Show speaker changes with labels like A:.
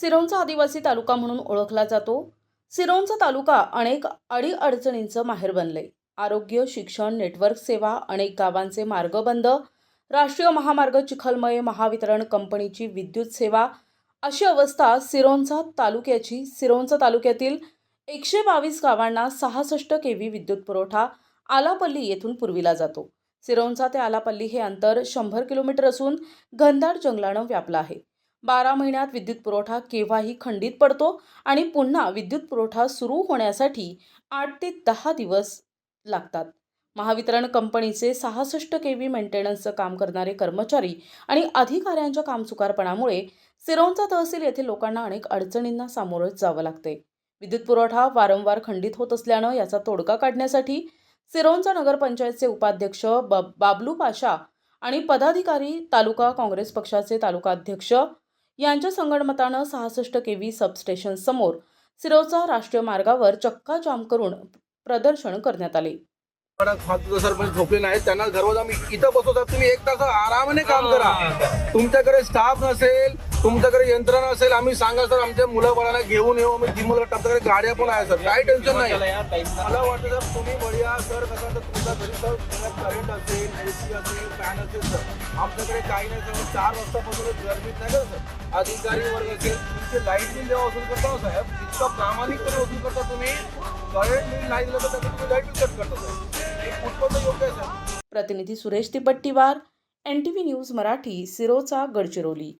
A: सिरोंचा आदिवासी तालुका म्हणून ओळखला जातो. सिरोंचा तालुका अनेक अडीअडचणींचं माहेर बनले. आरोग्य शिक्षण नेटवर्क सेवा अनेक गावांचे मार्ग बंद राष्ट्रीय महामार्ग चिखलमय महावितरण कंपनीची विद्युत सेवा अशी अवस्था सिरोंचा तालुक्याची. सिरोंचा तालुक्यातील एकशे बावीस गावांना सहासष्ट के व्ही विद्युत पुरवठा आलापल्ली येथून पुरविला जातो. सिरोंचा ते आलापल्ली हे अंतर शंभर किलोमीटर असून घनदाट जंगलानं व्यापलं आहे. बारा महिन्यात विद्युत पुरवठा केव्हाही खंडित पडतो आणि पुन्हा विद्युत पुरवठा सुरू होण्यासाठी आठ ते दहा दिवस लागतात. महावितरण कंपनीचे सहासष्ट के व्ही मेंटेनन्सचं काम करणारे कर्मचारी आणि अधिकाऱ्यांच्या कामचुकारपणामुळे सिरोंचा तहसील येथील लोकांना अनेक अडचणींना सामोरं जावं लागते. विद्युत पुरवठा वारंवार खंडित होत असल्यानं याचा तोडगा काढण्यासाठी सिरोंचा नगरपंचायतचे उपाध्यक्ष ब बाबलू पाशा आणि पदाधिकारी तालुका काँग्रेस पक्षाचे तालुका अध्यक्ष यांच्या संगणमतानं सहासष्ट के व्ही सबस्टेशन समोर सिरोचा राष्ट्रीय मार्गावर चक्का जाम करून प्रदर्शन करण्यात आले.
B: सरपंच झोपले नाहीत त्यांना घररोज आम्ही इथं बसवतात तुम्ही एक तास आरामाने काम करा. तुमच्याकडे स्टाफ नसेल तुमच्याकडे यंत्रणा असेल आम्ही सांगा सर आमच्या मुलं बाळांना घेऊन येऊ आम्ही जिमला आमच्याकडे गाड्या पण आहे सर. काही टेन्शन नाही. मला वाटतं सर तुम्ही बढिया सर कसं तर तुमच्या घरी सर करंट असेल एसी असेल फॅन असेल सर. आमच्याकडे काही नाही सर. चार वाजतापासून गरमीत नाही का सर. अधिकारी वर्ग असेल तुमचे लाइट बिल जेव्हा वसूल करता साहेब इतका प्रामाणिकपणे वसूल करता तुम्ही करंट बिल नाही दिलं तर त्याचं तुम्ही लाइट बिल कट करता साहेब। हे कुठपर्यंत योग्य आहे साहेब।
A: प्रतिनिधी Suresh Tipattiwar N T V news Marathi Sirocha Gadchiroli.